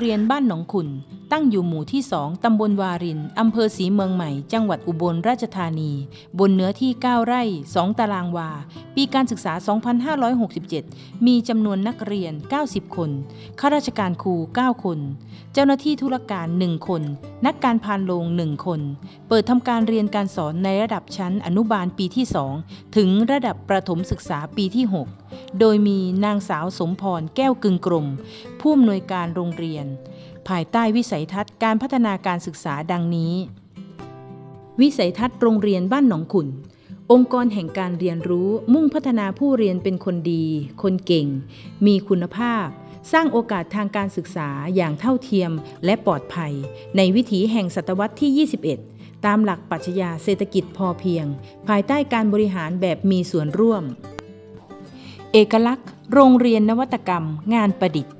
เรียนบ้านหนองขุน ตั้งอยู่หมู่ที่2ตำบลวารินอำเภอศรีเมืองใหม่ จังหวัดอุบลราชธานี บนเนื้อที่ 9 ไร่ 2 ตารางวา ปีการศึกษา 2567 มีจำนวนนักเรียน 90 คน ข้าราชการครู 9 คน เจ้าหน้าที่ธุรการ 1 คน นักการพานโรง1คน เปิดทำการเรียนการสอนในระดับชั้นอนุบาลปีที่ 2 ถึงระดับประถมศึกษาปีที่ 6 โดยมีนางสาวสมพรแก้วกึงกรมผู้อำนวยการโรงเรียน ภายใต้วิสัยทัศน์การพัฒนาการศึกษาดังนี้ วิสัยทัศน์โรงเรียนบ้านหนองขุนองค์กรแห่งการเรียนรู้มุ่งพัฒนาผู้เรียนเป็นคนดี คนเก่ง มีคุณภาพ สร้างโอกาสทางการศึกษาอย่างเท่าเทียมและปลอดภัย ในวิถีแห่งศตวรรษที่ 21 ตามหลักปรัชญาเศรษฐกิจพอเพียง ภายใต้การบริหารแบบมีส่วนร่วม เอกลักษณ์ โรงเรียนนวัตกรรม งานประดิษฐ์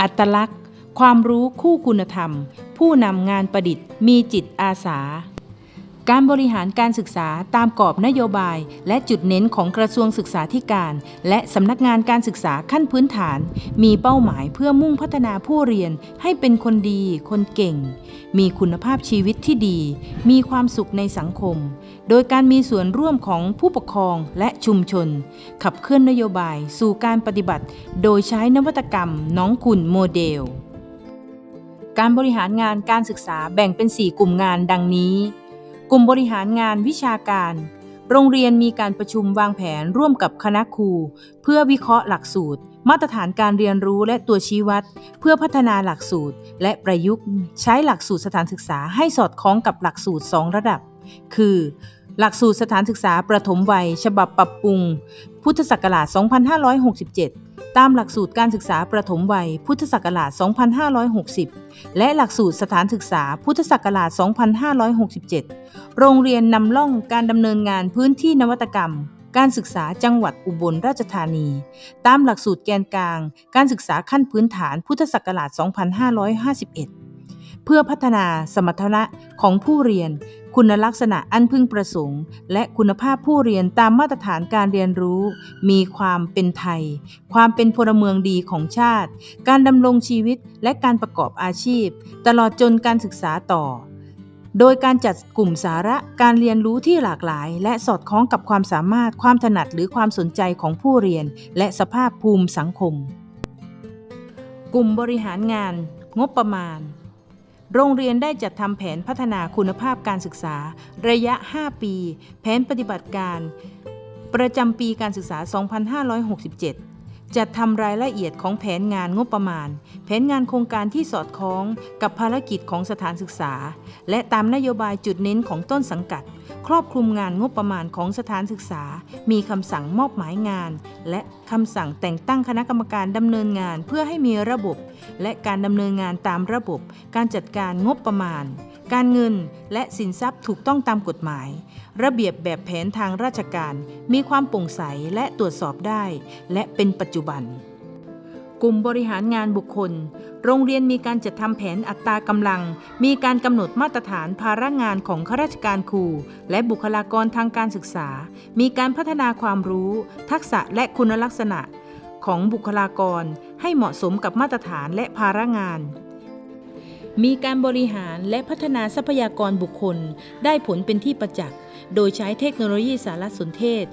อัตลักษณ์ ความรู้คู่คุณธรรม ผู้นำงานประดิษฐ์ มีจิตอาสา การบริหารการศึกษาตามกรอบนโยบาย และจุดเน้นของกระทรวงศึกษาธิการ และสำนักงานการศึกษาขั้นพื้นฐาน มีเป้าหมายเพื่อมุ่งพัฒนาผู้เรียนให้เป็นคนดี คนเก่ง มีคุณภาพชีวิตที่ดี มีความสุขในสังคม โดยการมีส่วนร่วมของผู้ปกครองและชุมชน ขับเคลื่อนนโยบายสู่การปฏิบัติ โดยใช้นวัตกรรมน้องขุนโมเดล การบริหารงานการศึกษาแบ่งเป็น 4 กลุ่มงานดังนี้ กลุ่มบริหารงานวิชาการ โรงเรียนมีการประชุมวางแผนร่วมกับคณะครู เพื่อวิเคราะห์หลักสูตร มาตรฐานการเรียนรู้และตัวชี้วัด เพื่อพัฒนาหลักสูตร และประยุกต์ ใช้หลักสูตรสถานศึกษาให้สอดคล้องกับหลักสูตร 2 ระดับ คือ หลักสูตรสถานศึกษาประถมวัย ฉบับปรับปรุง พุทธศักราช 2567 ตามหลักสูตรการศึกษาประถมวัย พุทธศักราช 2560 และหลักสูตรสถานศึกษา พุทธศักราช 2567 โรงเรียนนำล่องการดำเนินงานพื้นที่นวัตกรรม การศึกษาจังหวัดอุบลราชธานี ตามหลักสูตรแกนกลาง การศึกษาขั้นพื้นฐาน พุทธศักราช 2551 เพื่อพัฒนาสมรรถนะของผู้เรียน คุณลักษณะอันพึงประสงค์ และคุณภาพผู้เรียนตามมาตรฐานการเรียนรู้ มีความเป็นไทย ความเป็นพลเมืองดีของชาติ การดำรงชีวิตและการประกอบอาชีพ ตลอดจนการศึกษาต่อ โดยการจัดกลุ่มสาระการเรียนรู้ที่หลากหลาย และสอดคล้องกับความสามารถความถนัดหรือความสนใจของผู้เรียน และสภาพภูมิสังคม กลุ่มบริหารงาน งบประมาณ โรงเรียนได้จัดทำแผนพัฒนาคุณภาพการศึกษา ระยะ 5 ปี แผนปฏิบัติการ ประจำปีการศึกษา 2567จัดทำรายละเอียดของแผนงานงบประมาณ แผนงานโครงการที่สอดคล้องกับภารกิจของสถานศึกษา และตามนโยบายจุดเน้นของต้นสังกัดครอบคลุมงานงบประมาณของสถานศึกษา มีคำสั่งมอบหมายงาน และคำสั่งแต่งตั้งคณะกรรมการดำเนินงานเพื่อให้มีระบบ และการดำเนินงานตามระบบ การจัดการงบประมาณ การเงินและสินทรัพย์ถูกต้องตามกฎหมาย ระเบียบแบบแผนทางราชการ มีความโปร่งใสและตรวจสอบได้ และเป็นปัจจุบัน กลุ่มบริหารงานบุคคล โรงเรียนมีการจัดทำแผนอัตรากำลัง มีการกำหนดมาตรฐานภาระงานของข้าราชการครู และบุคลากรทางการศึกษา มีการพัฒนาความรู้ ทักษะและคุณลักษณะ ของบุคลากรให้เหมาะสมกับมาตรฐานและภาระงานมีการบริหารและพัฒนาทรัพยากรบุคคล ได้ผลเป็นที่ประจักษ์ โดยใช้เทคโนโลยีสารสนเทศ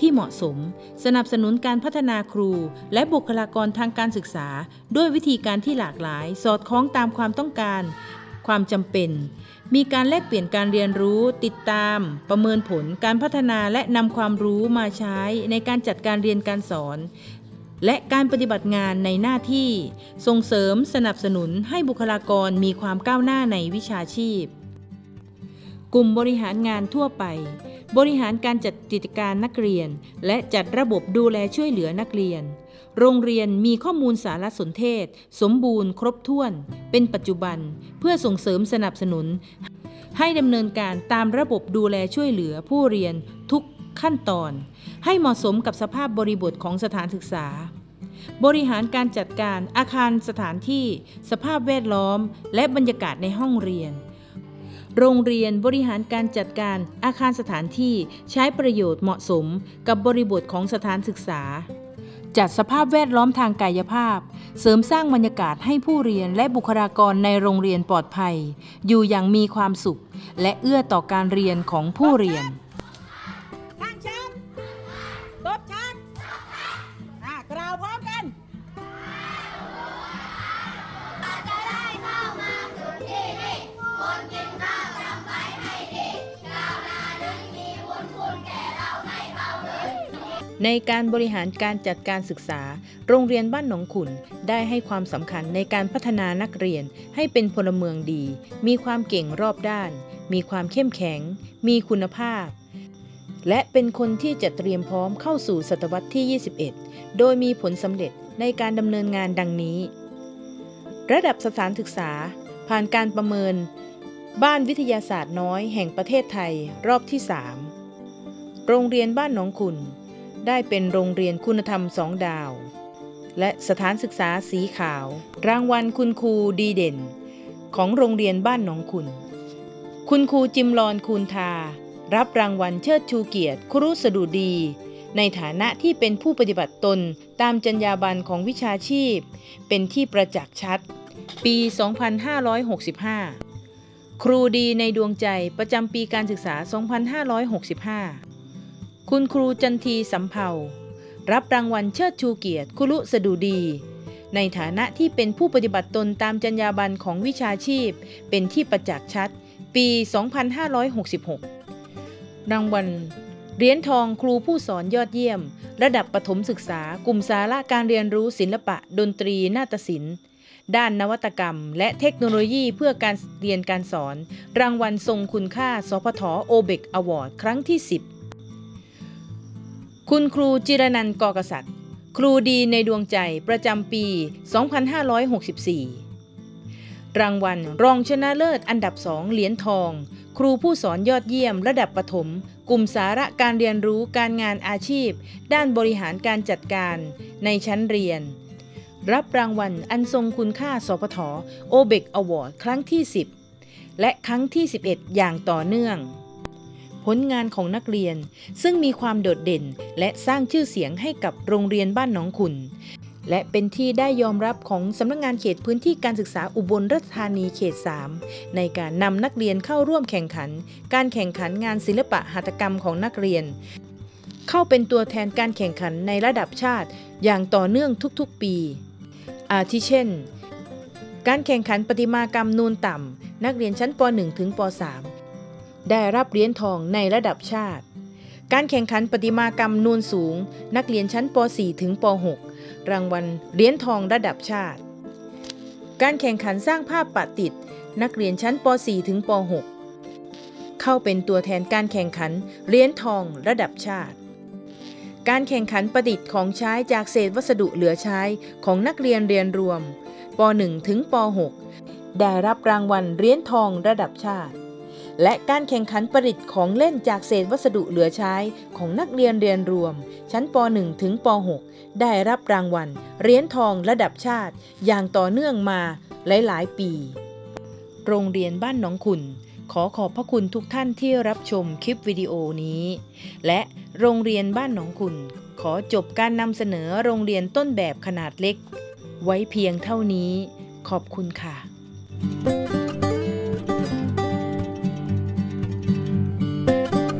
ที่เหมาะสม สนับสนุนการพัฒนาครู และบุคลากรทางการศึกษา ด้วยวิธีการที่หลากหลาย สอดคล้องตามความต้องการ ความจำเป็น มีการแลกเปลี่ยนการเรียนรู้ ติดตาม ประเมินผลการพัฒนาและนำความรู้มาใช้ในการจัดการเรียนการสอนและการปฏิบัติงานในหน้าที่ ส่งเสริมสนับสนุนให้บุคลากรมีความก้าวหน้าในวิชาชีพ กลุ่มบริหารงานทั่วไป บริหารการจัดกิจการนักเรียน และจัดระบบดูแลช่วยเหลือนักเรียน โรงเรียนมีข้อมูลสารสนเทศ สมบูรณ์ ครบถ้วน เป็นปัจจุบัน เพื่อส่งเสริมสนับสนุน ให้ดำเนินการตามระบบดูแลช่วยเหลือผู้เรียนทุกขั้นตอน ให้เหมาะสมกับสภาพบริบทของสถานศึกษา บริหารการจัดการอาคารสถานที่ สภาพแวดล้อม และบรรยากาศในห้องเรียน โรงเรียนบริหารการจัดการอาคารสถานที่ใช้ประโยชน์เหมาะสมกับบริบทของสถานศึกษา จัดสภาพแวดล้อมทางกายภาพ เสริมสร้างบรรยากาศให้ผู้เรียนและบุคลากรในโรงเรียนปลอดภัย อยู่อย่างมีความสุข และเอื้อต่อการเรียนของผู้เรียน ในการบริหารการจัดการศึกษา โรงเรียนบ้านหนองขุนได้ให้ความสำคัญในการพัฒนานักเรียนให้เป็นพลเมืองดี มีความเก่งรอบด้าน มีความเข้มแข็ง มีคุณภาพ และเป็นคนที่จะเตรียมพร้อมเข้าสู่ศตวรรษที่ 21 โดยมีผลสำเร็จในการดำเนินงานดังนี้ ระดับสถานศึกษา ผ่านการประเมิน บ้านวิทยาศาสตร์น้อยแห่งประเทศไทยรอบที่ 3 โรงเรียนบ้านหนองขุน ได้เป็นโรงเรียนคุณธรรมสองดาว และสถานศึกษาสีขาว รางวัลคุณครูดีเด่น ของโรงเรียนบ้านหนองขุนคุณครูจิมรอนคูนทา รับรางวัลเชิดชูเกียรติครุสดุดี ในฐานะที่เป็นผู้ปฏิบัติตนตามจรรยาบรรณของวิชาชีพ เป็นที่ประจักษ์ชัด ปี 2565 ครูดีในดวงใจประจำปีการศึกษา 2565 คุณครูจันทีสำเภารับรางวัลเชิดชูเกียรติคุรุสดุดี ในฐานะที่เป็นผู้ปฏิบัติตนตามจรรยาบรรณของวิชาชีพ เป็นที่ประจักษ์ชัด ปี 2566 รางวัลเหรียญทองครูผู้สอนยอดเยี่ยม ระดับประถมศึกษากลุ่มสาระการเรียนรู้ศิลปะ ดนตรีนาฏศิลป์ ด้านนวัตกรรม และเทคโนโลยีเพื่อการเรียนการสอน รางวัลทรงคุณค่าสพทโอเบกอวอร์ดครั้งที่ 10 คุณครูจิรนันกอกษัตริย์ ครูดีในดวงใจประจำปี 2564 รางวัลรองชนะเลิศอันดับสองเหรียญทอง ครูผู้สอนยอดเยี่ยมระดับประถม กลุ่มสาระการเรียนรู้การงานอาชีพ ด้านบริหารการจัดการในชั้นเรียน รับรางวัลอันทรงคุณค่าสพทโอเบกอวอร์ดครั้งที่ 10 และครั้งที่ 11 อย่างต่อเนื่อง ผลงานของนักเรียน ซึ่งมีความโดดเด่นและสร้างชื่อเสียงให้กับโรงเรียนบ้านหนองขุน และเป็นที่ได้ยอมรับของสำนักงานเขตพื้นที่การศึกษาอุบลราชธานีเขต 3 ในการนำนักเรียนเข้าร่วมแข่งขัน การแข่งขันงานศิลปะหัตถกรรมของนักเรียน เข้าเป็นตัวแทนการแข่งขันในระดับชาติ อย่างต่อเนื่องทุกๆปี อาทิเช่น การแข่งขันประติมากรรมนูนต่ำนักเรียนชั้นป .1 ถึงป .3 ได้รับเหรียญทองในระดับชาติ การแข่งขันประติมากรรมนูนสูง นักเรียนชั้นป .4 ถึงป .6 รางวัลเหรียญทองระดับชาติ การแข่งขันสร้างภาพปะติด นักเรียนชั้นป .4 ถึงป .6 เข้าเป็นตัวแทนการแข่งขันเหรียญทองระดับชาติการแข่งขันประดิษฐ์ของใช้จากเศษวัสดุเหลือใช้ของนักเรียนเรียนรวมป .1 ถึงป .6 ได้รับรางวัลเหรียญทองระดับชาติ และการแข่งขันประดิษฐ์ของเล่นจากเศษวัสดุเหลือใช้ของนักเรียนเรียนรวม ชั้นป .1 ถึงป .6 ได้รับรางวัลเหรียญทองระดับชาติ อย่างต่อเนื่องมาหลาย ๆ ปี โรงเรียนบ้านหนองขุนขอขอบพระคุณทุกท่านที่รับชมคลิปวิดีโอนี้ และโรงเรียนบ้านหนองขุนขอจบการนำเสนอโรงเรียนต้นแบบขนาดเล็ก ไว้เพียงเท่านี้ ขอบคุณค่ะ